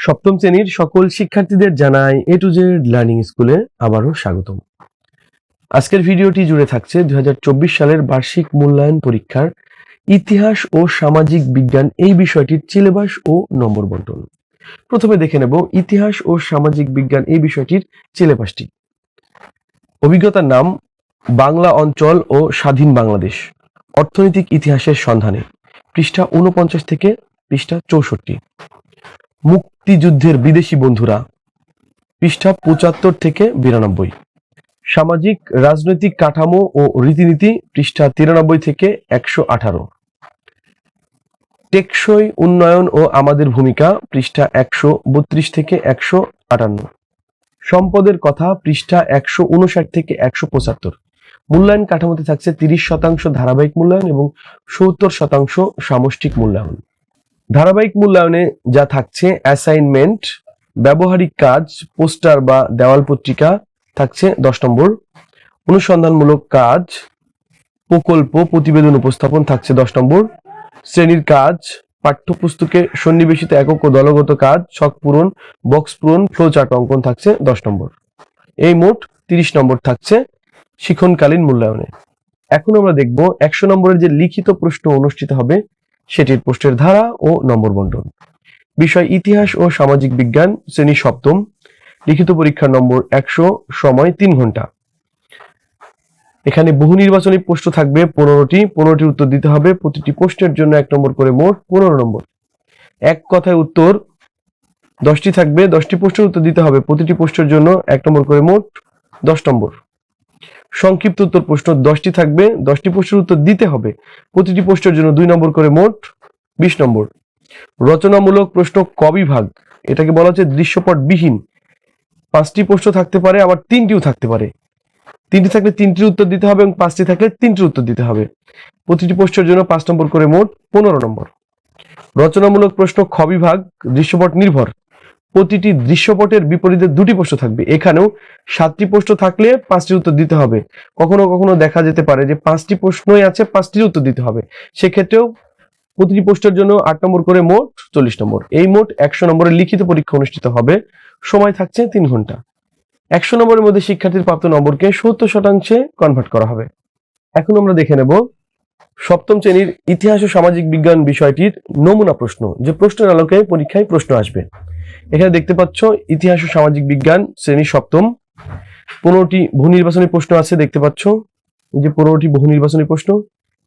সপ্তম শ্রেণির সকল শিক্ষার্থীদের জানাই এ টু জেড লার্নিং স্কুলে আবারও স্বাগতম। আজকের ভিডিওটি জুড়ে থাকছে দুই সালের বার্ষিক মূল্যায়ন পরীক্ষার ইতিহাস ও সামাজিক বিজ্ঞান এই বিষয়টির সিলেবাস ও নম্বর বন্টন। প্রথমে দেখে নেব ইতিহাস ও সামাজিক বিজ্ঞান এই বিষয়টির সিলেবাসটি। অভিজ্ঞতার নাম, বাংলা অঞ্চল ও স্বাধীন বাংলাদেশ। অর্থনৈতিক ইতিহাসের সন্ধানে, পৃষ্ঠা উনপঞ্চাশ থেকে পৃষ্ঠা চৌষট্টি। মুক্তিযুদ্ধের বিদেশি বন্ধুরা, পৃষ্ঠা পঁচাত্তর থেকে বিরানব্বই। সামাজিক, রাজনৈতিক কাঠামো ও রীতিনীতি, পৃষ্ঠা তিরানব্বই থেকে একশো আঠারো। টেকসই উন্নয়ন ও আমাদের ভূমিকা, পৃষ্ঠা একশো বত্রিশ থেকে একশো আটান্ন। সম্পদের কথা, পৃষ্ঠা একশো উনষাট থেকে একশো পঁচাত্তর। মূল্যায়ন কাঠামোতে থাকছে তিরিশ শতাংশ ধারাবাহিক মূল্যায়ন এবং সত্তর শতাংশ সামষ্টিক মূল্যায়ন। ধারাবাহিক মূল্যায়নে যা থাকছে অ্যাসাইনমেন্ট ব্যবহারিক কাজ, পোস্টার বা দেওয়াল পত্রিকা থাকছে দশ নম্বর। অনুসন্ধানমূলক কাজ, প্রকল্প, প্রতিবেদন উপস্থাপন থাকছে দশ নম্বর। শ্রেণির কাজ, পাঠ্যপুস্তকে সন্নিবেশিত একক ও দলগত কাজ, ছক পূরণ, বক্স পূরণ ফ্লো চার্ট অঙ্কন থাকছে দশ নম্বর। এই মোট তিরিশ নম্বর থাকছে শিক্ষণকালীন মূল্যায়নে। এখন আমরা দেখব একশো নম্বরের যে লিখিত প্রশ্ন অনুষ্ঠিত হবে সেটির প্রশ্নের ধারা ও নম্বর বন্টন। বিষয় ইতিহাস ও সামাজিক বিজ্ঞান, শ্রেণি সপ্তম, লিখিত পরীক্ষার নম্বর একশো, সময় তিন ঘণ্টা। এখানে বহু নির্বাচনী প্রশ্ন থাকবে, পনেরোটি। পনেরোটির উত্তর দিতে হবে, প্রতিটি প্রশ্নের জন্য এক নম্বর করে মোট পনেরো নম্বর। এক কথায় উত্তর, দশটি থাকবে, দশটি প্রশ্নের উত্তর দিতে হবে, প্রতিটি প্রশ্নের জন্য এক নম্বর করে মোট দশ নম্বর। সংক্ষিপ্ত উত্তর প্রশ্ন দশটি থাকবে। দশটি প্রশ্নের উত্তর দিতে হবে। প্রতিটি প্রশ্নের জন্য দুই নম্বর করে মোট বিশ নম্বর। রচনামূলক প্রশ্ন কবিভাগ এটাকে বলা হচ্ছে দৃশ্যপট বিহীন পাঁচটি প্রশ্ন থাকতে পারে, আবার তিনটিও থাকতে পারে। তিনটি থাকলে তিনটির উত্তর দিতে হবে এবং পাঁচটি থাকলে তিনটির উত্তর দিতে হবে। প্রতিটি প্রশ্নের জন্য পাঁচ নম্বর করে মোট পনেরো নম্বর। রচনামূলক প্রশ্ন খবিভাগ দৃশ্যপট নির্ভর। প্রতিটি দৃশ্যপটের বিপরীতে দুটি প্রশ্ন থাকবে। এখানেও সাতটি প্রশ্ন থাকলে পাঁচটির উত্তর দিতে হবে। কখনো কখনো দেখা যেতে পারে যে পাঁচটি প্রশ্নই আছে পাঁচটির উত্তর দিতে হবে। সেক্ষেত্রেও প্রতিটি প্রশ্নের জন্য আট নম্বর করে মোট চল্লিশ নম্বর। এই মোট একশো নম্বরের লিখিত পরীক্ষা অনুষ্ঠিত হবে। সময় থাকছে তিন ঘণ্টা। একশো নম্বরের মধ্যে শিক্ষার্থীর প্রাপ্ত নম্বরকে সত্তর শতাংশে কনভার্ট করা হবে। এখন আমরা দেখে নেব সপ্তম শ্রেণির ইতিহাস ও সামাজিক বিজ্ঞান বিষয়টির নমুনা প্রশ্ন। যে প্রশ্নের আলোকে পরীক্ষায় প্রশ্ন আসবে। এখানে দেখতে পাচ্ছ ইতিহাস ও সামাজিক বিজ্ঞান শ্রেণি সপ্তম। পনেরোটি বহু নির্বাচনী প্রশ্ন আছে, দেখতে পাচ্ছ। এই যে পনেরোটি বহু নির্বাচনী প্রশ্ন,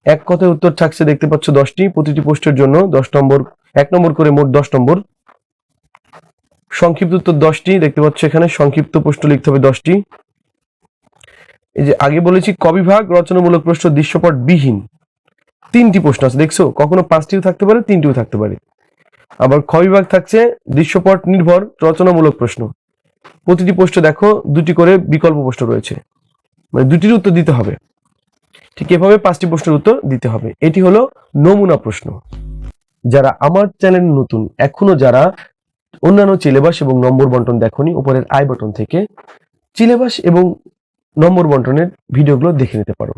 এক কথায় উত্তর থাকছে দেখতে পাচ্ছ দশটি, প্রতিটি প্রশ্নের জন্য দশ নম্বর, এক নম্বর করে মোট দশ নম্বর। সংক্ষিপ্ত উত্তর দশটি, দেখতে পাচ্ছ এখানে সংক্ষিপ্ত প্রশ্ন লিখতে হবে দশটি। এই যে আগে বলেছি কবিভাগ রচনামূলক প্রশ্ন দৃশ্যপট বিহীন তিনটি প্রশ্ন আছে, দেখছ? কখনো পাঁচটিও থাকতে পারে, তিনটিও থাকতে পারে। আবার খ বিভাগ থাকছে দৃশ্যপট নির্ভর, রচনামূলক প্রশ্ন। প্রতিটি প্রশ্ন দেখো, দুটি করে বিকল্প প্রশ্ন রয়েছে। মানে দুটির উত্তর দিতে হবে। ঠিক এভাবে পাঁচটি প্রশ্নের উত্তর দিতে হবে। এটি হলো নমুনা প্রশ্ন। যারা আমার চ্যানেল নতুন, এখনও যারা অন্যান্য সিলেবাস এবং নম্বর বন্টন দেখনি, উপরের আই বটন থেকে সিলেবাস এবং নম্বর বন্টনের ভিডিওগুলো দেখে নিতে পারো।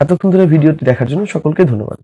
এতক্ষণ ধরে ভিডিওটি দেখার জন্য সকলকে ধন্যবাদ।